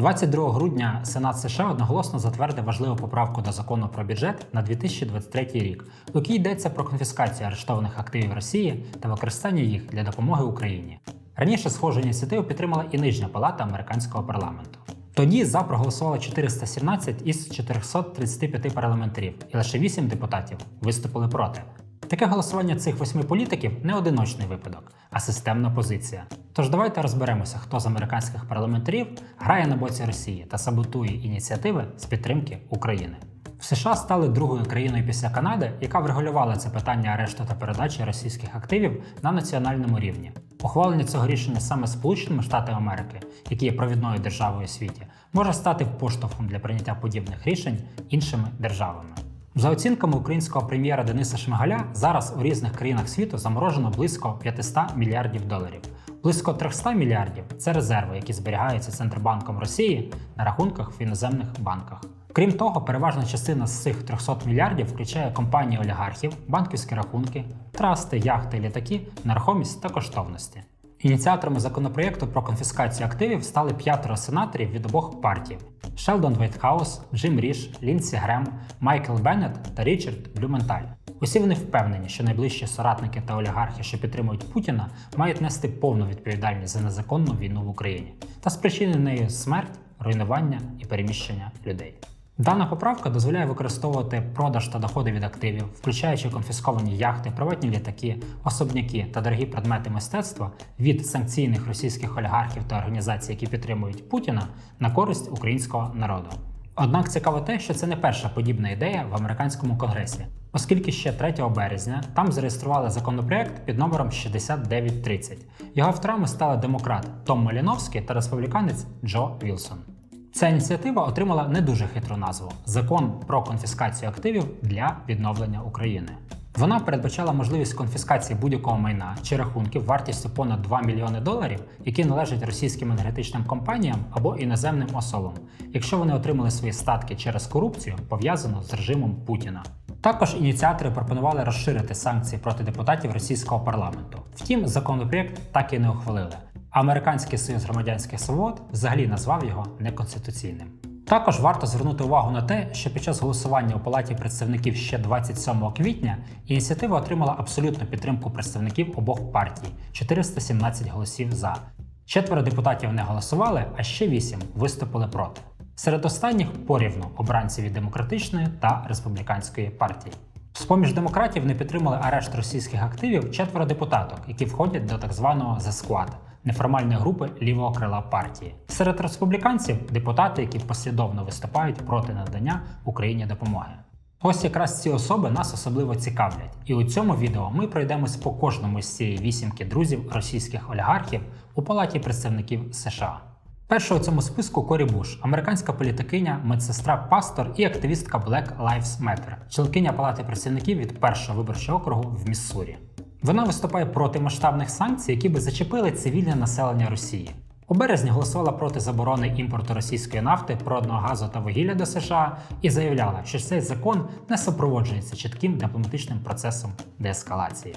22 грудня Сенат США одноголосно затвердив важливу поправку до закону про бюджет на 2023 рік, у якій йдеться про конфіскацію арештованих активів Росії та використання їх для допомоги Україні. Раніше схожу ініціативу підтримала і нижня палата американського парламенту. Тоді за проголосувало 417 із 435 парламентарів, і лише 8 депутатів виступили проти. Таке голосування цих восьми політиків не одиночний випадок, а системна позиція. Тож давайте розберемося, хто з американських парламентарів грає на боці Росії та саботує ініціативи з підтримки України. В США стали другою країною після Канади, яка врегулювала це питання арешту та передачі російських активів на національному рівні. Ухвалення цього рішення саме Сполученими Штатами Америки, які є провідною державою у світі, може стати поштовхом для прийняття подібних рішень іншими державами. За оцінками українського прем'єра Дениса Шмигаля, зараз у різних країнах світу заморожено близько 500 мільярдів доларів. Близько 300 мільярдів це резерви, які зберігаються Центробанком Росії на рахунках в іноземних банках. Крім того, переважна частина з цих 300 мільярдів включає компанії олігархів, банківські рахунки, трасти, яхти, літаки, нерухомість та коштовності. Ініціаторами законопроєкту про конфіскацію активів стали п'ятеро сенаторів від обох партій: Шелдон Вейтхаус, Джим Ріш, Лінсі Грем, Майкл Беннет та Річард Блюменталь. Усі вони впевнені, що найближчі соратники та олігархи, що підтримують Путіна, мають нести повну відповідальність за незаконну війну в Україні та спричинену нею смерть, руйнування і переміщення людей. Дана поправка дозволяє використовувати продаж та доходи від активів, включаючи конфісковані яхти, приватні літаки, особняки та дорогі предмети мистецтва від санкційних російських олігархів та організацій, які підтримують Путіна, на користь українського народу. Однак цікаво те, що це не перша подібна ідея в американському конгресі, оскільки ще 3 березня там зареєстрували законопроект під номером 6930. Його авторами стали демократ Том Маліновський та республіканець Джо Вілсон. Ця ініціатива отримала не дуже хитру назву Закон про конфіскацію активів для відновлення України. Вона передбачала можливість конфіскації будь-якого майна чи рахунків вартістю понад 2 мільйони доларів, які належать російським енергетичним компаніям або іноземним особам, якщо вони отримали свої статки через корупцію, пов'язану з режимом Путіна. Також ініціатори пропонували розширити санкції проти депутатів російського парламенту. Втім, законопроєкт так і не ухвалили. Американський союз громадянських свобод взагалі назвав його неконституційним. Також варто звернути увагу на те, що під час голосування у Палаті представників ще 27 квітня ініціатива отримала абсолютну підтримку представників обох партій 417 голосів за. Четверо депутатів не голосували, а ще вісім виступили проти. Серед останніх порівну обранці від демократичної та республіканської партії. З-поміж демократів не підтримали арешт російських активів четверо депутаток, які входять до так званого Squad – неформальної групи лівого крила партії. Серед республіканців депутати, які послідовно виступають проти надання Україні допомоги. Ось якраз ці особи нас особливо цікавлять, і у цьому відео ми пройдемось по кожному з цієї вісімки друзів російських олігархів у палаті представників США. Перша у цьому списку Корі Буш, американська політикиня, медсестра, пастор і активістка Black Lives Matter, членкиня палати представників від першого виборчого округу в Міссурі. Вона виступає проти масштабних санкцій, які би зачепили цивільне населення Росії. У березні голосувала проти заборони імпорту російської нафти, природного газу та вугілля до США і заявляла, що цей закон не супроводжується чітким дипломатичним процесом деескалації.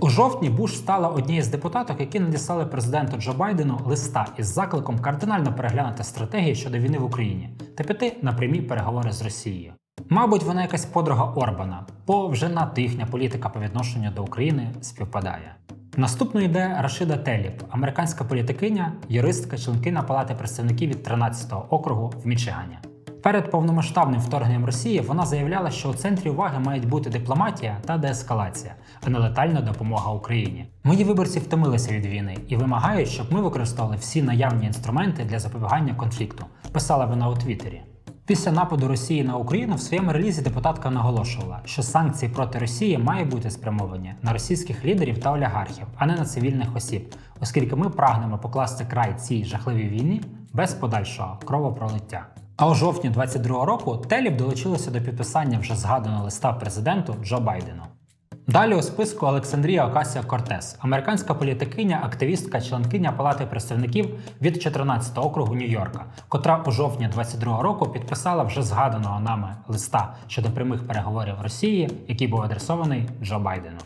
У жовтні Буш стала однією з депутаток, які надіслали президенту Джо Байдену листа із закликом кардинально переглянути стратегії щодо війни в Україні та піти на прямі переговори з Росією. Мабуть, вона якась подруга Орбана, бо вже надто їхня політика по відношенню до України співпадає. Наступною йде Рашида Теліп, американська політикиня, юристка, членкиня Палати представників від 13-го округу в Мічигані. Перед повномасштабним вторгненням Росії вона заявляла, що у центрі уваги мають бути дипломатія та деескалація, а не летальна допомога Україні. Мої виборці втомилися від війни і вимагають, щоб ми використовували всі наявні інструменти для запобігання конфлікту. Писала вона у Твіттері. Після нападу Росії на Україну в своєму релізі депутатка наголошувала, що санкції проти Росії мають бути спрямовані на російських лідерів та олігархів, а не на цивільних осіб, оскільки ми прагнемо покласти край цій жахливій війні без подальшого кровопролиття. А у жовтні 22-го року Теліп долучилося до підписання вже згаданого листа президенту Джо Байдену. Далі у списку Олександрія Окасія Кортес, американська політикиня, активістка, членкиня Палати представників від 14 округу Нью-Йорка, котра у жовтні 22-го року підписала вже згаданого нами листа щодо прямих переговорів Росії, який був адресований Джо Байдену.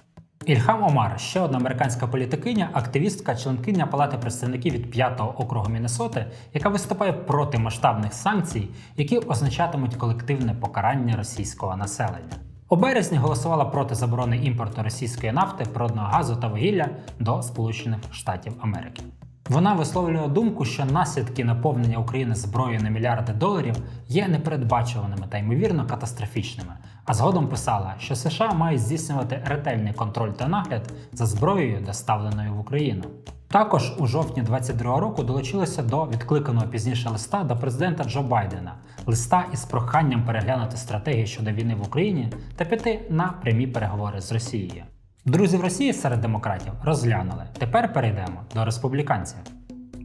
Ільхам Омар ще одна американська політикиня, активістка, членкиня Палати представників від 5-го округу Міннесоти, яка виступає проти масштабних санкцій, які означатимуть колективне покарання російського населення. У березні голосувала проти заборони імпорту російської нафти, природного газу та вугілля до Сполучених Штатів Америки. Вона висловлює думку, що наслідки наповнення України зброєю на мільярди доларів є непередбачуваними та ймовірно катастрофічними. А згодом писала, що США мають здійснювати ретельний контроль та нагляд за зброєю, доставленою в Україну. Також у жовтні 22 року долучилося до відкликаного пізніше листа до президента Джо Байдена, листа із проханням переглянути стратегію щодо війни в Україні та піти на прямі переговори з Росією. Друзів Росії серед демократів розглянули. Тепер перейдемо до республіканців.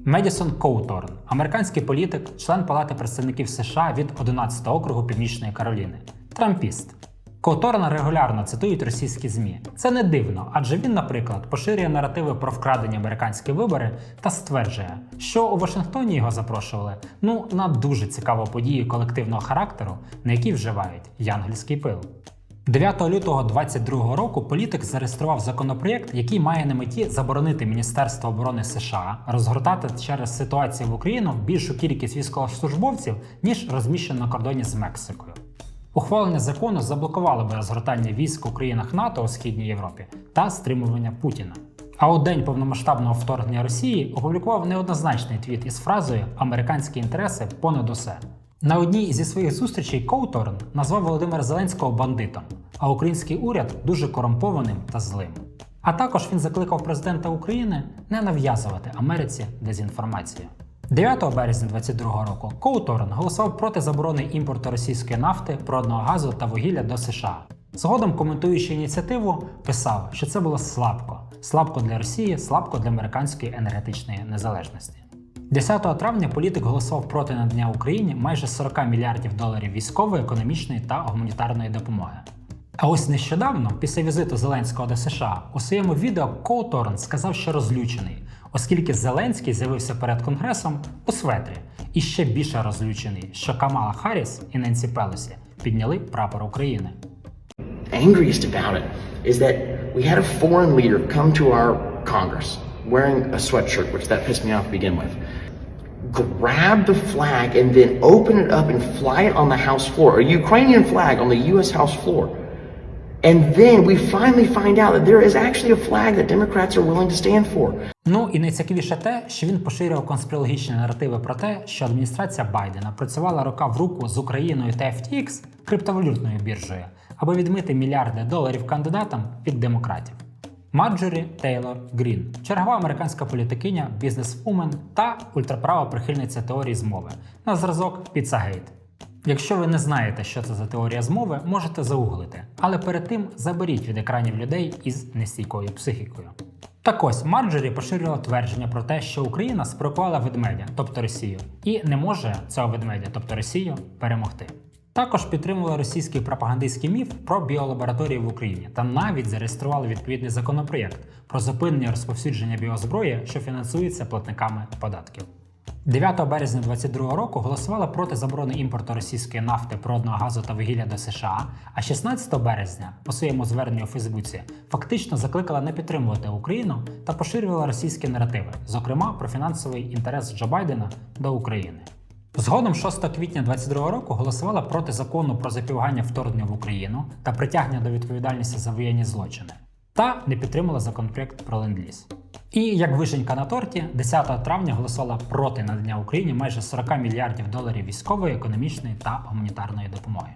Медісон Коуторн, американський політик, член Палати представників США від 11 округу Північної Кароліни, трампіст. Коуторна регулярно цитують російські ЗМІ. Це не дивно, адже він, наприклад, поширює наративи про вкрадені американські вибори та стверджує, що у Вашингтоні його запрошували ну на дуже цікаву подію колективного характеру, на які вживають янгельський пил. 9 лютого 2022 року політик зареєстрував законопроєкт, який має на меті заборонити Міністерство оборони США розгортати через ситуацію в Україну більшу кількість військовослужбовців, ніж розміщено на кордоні з Мексикою. Ухвалення закону заблокувало би розгортання військ у країнах НАТО у східній Європі та стримування Путіна. А у день повномасштабного вторгнення Росії опублікував неоднозначний твіт із фразою Американські інтереси понад усе. На одній зі своїх зустрічей Коуторн назвав Володимира Зеленського бандитом, а український уряд дуже корумпованим та злим. А також він закликав президента України не нав'язувати Америці дезінформацію. 9 березня 2022 року Коуторн голосував проти заборони імпорту російської нафти, природного газу та вугілля до США. Згодом, коментуючи ініціативу, писав, що це було слабко, слабко для Росії, слабко для американської енергетичної незалежності. 10 травня політик голосував проти надання Україні майже 40 мільярдів доларів військової, економічної та гуманітарної допомоги. А ось нещодавно, після візиту Зеленського до США, у своєму відео Коуторн сказав, що розлючений, оскільки Зеленський з'явився перед Конгресом у светрі, і ще більше розлючений, що Камала Харріс і Ненсі Пелосі підняли прапор України. angriest about it is that we had a foreign leader come to our Congress wearing a sweatshirt, which that pissed me off to begin with, grab the flag and then open it up and fly it on the House floor, a Ukrainian flag on the U.S. House floor. And then we finally find out that there is actually a flag that Democrats are willing to stand for. Ну і найцікавіше те, що він поширював конспірологічні наративи про те, що адміністрація Байдена працювала рука в руку з Україною та FTX, криптовалютною біржею, аби відмити мільярди доларів кандидатам від демократів. Марджорі Тейлор Грін, чергова американська політикиня, бізнесвумен та ультраправа прихильниця теорії змови на зразок Піцагейт. Якщо ви не знаєте, що це за теорія змови, можете загуглити, але перед тим заберіть від екранів людей із нестійкою психікою. Так ось Марджорі поширювала твердження про те, що Україна спровокувала ведмедя, тобто Росію, і не може цього ведмедя, тобто Росію, перемогти. Також підтримувала російський пропагандистський міф про біолабораторії в Україні та навіть зареєстрували відповідний законопроєкт про зупинення розповсюдження біозброї, що фінансується платниками податків. 9 березня 2022 року голосувала проти заборони імпорту російської нафти, природного газу та вугілля до США, а 16 березня по своєму зверненню у Фейсбуці фактично закликала не підтримувати Україну та поширювала російські наративи, зокрема про фінансовий інтерес Джо Байдена до України. Згодом 6 квітня 2022 року голосувала проти закону про запобігання вторгнення в Україну та притягнення до відповідальності за воєнні злочини, та не підтримала законопроект про ленд-ліз. І як вишенька на торті, 10 травня голосувала проти надання Україні майже 40 мільярдів доларів військової, економічної та гуманітарної допомоги.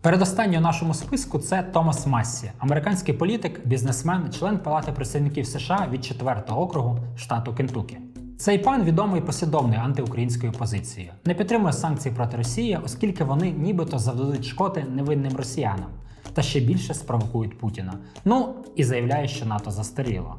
Передостанній у нашому списку це Томас Массі, американський політик, бізнесмен, член Палати представників США від 4-го округу штату Кентукі. Цей пан відомий послідовною антиукраїнською позицією. Не підтримує санкцій проти Росії, оскільки вони нібито завдадуть шкоди невинним росіянам та ще більше спровокують Путіна. Ну і заявляє, що НАТО застаріло.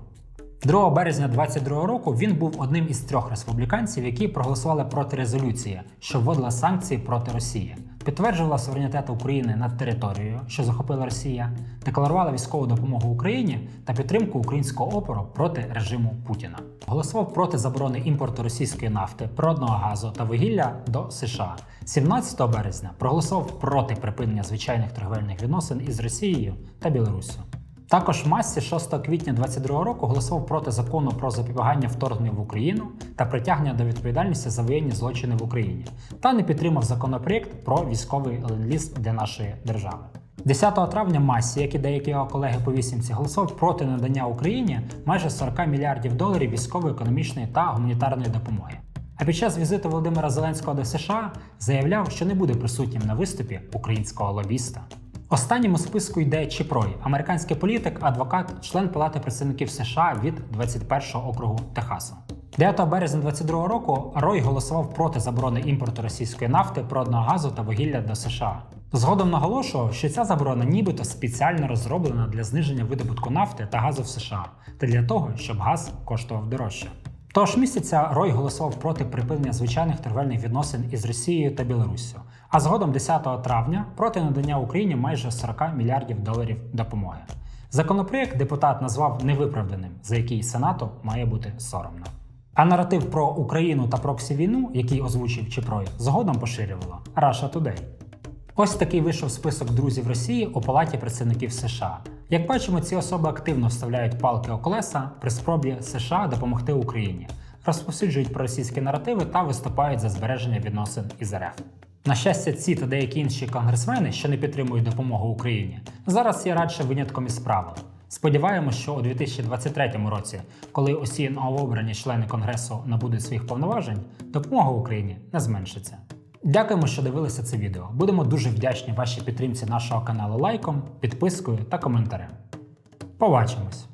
2 березня 2022 року він був одним із трьох республіканців, які проголосували проти резолюції, що вводила санкції проти Росії, підтверджувала суверенітет України над територією, що захопила Росія, декларувала військову допомогу Україні та підтримку українського опору проти режиму Путіна. Голосував проти заборони імпорту російської нафти, природного газу та вугілля до США. 17 березня проголосував проти припинення звичайних торговельних відносин із Росією та Білоруссю. Також Массі 6 квітня 2022 року голосував проти закону про запобігання вторгненню в Україну та притягнення до відповідальності за воєнні злочини в Україні, та не підтримав законопроєкт про військовий ленд-ліз для нашої держави. 10 травня Массі, як і деякі його колеги по вісімці, голосував проти надання Україні майже 40 мільярдів доларів військової, економічної та гуманітарної допомоги. А під час візиту Володимира Зеленського до США заявляв, що не буде присутнім на виступі українського лобіста. Останнім у списку йде Чіпрой, американський політик, адвокат, член Палати представників США від 21-го округу Техасу. 9 березня 2022 року Рой голосував проти заборони імпорту російської нафти, природного газу та вугілля до США. Згодом наголошував, що ця заборона нібито спеціально розроблена для зниження видобутку нафти та газу в США та для того, щоб газ коштував дорожче. Того ж місяця Рой голосував проти припинення звичайних торговельних відносин із Росією та Білоруссю, а згодом 10 травня проти надання Україні майже 40 мільярдів доларів допомоги. Законопроєкт депутат назвав невиправданим, за який Сенату має бути соромно. А наратив про Україну та проксі війну, який озвучив Чіпрой, згодом поширювала Russia Today. Ось такий вийшов список друзів Росії у Палаті представників США. Як бачимо, ці особи активно вставляють палки у колеса при спробі США допомогти Україні, розповсюджують проросійські наративи та виступають за збереження відносин із РФ. На щастя, ці та деякі інші конгресмени, що не підтримують допомогу Україні, зараз є радше винятком із правил. Сподіваємось, що у 2023 році, коли усі новообрані члени конгресу набудуть своїх повноважень, допомога Україні не зменшиться. Дякуємо, що дивилися це відео. Будемо дуже вдячні вашій підтримці нашого каналу лайком, підпискою та коментарем. Побачимось!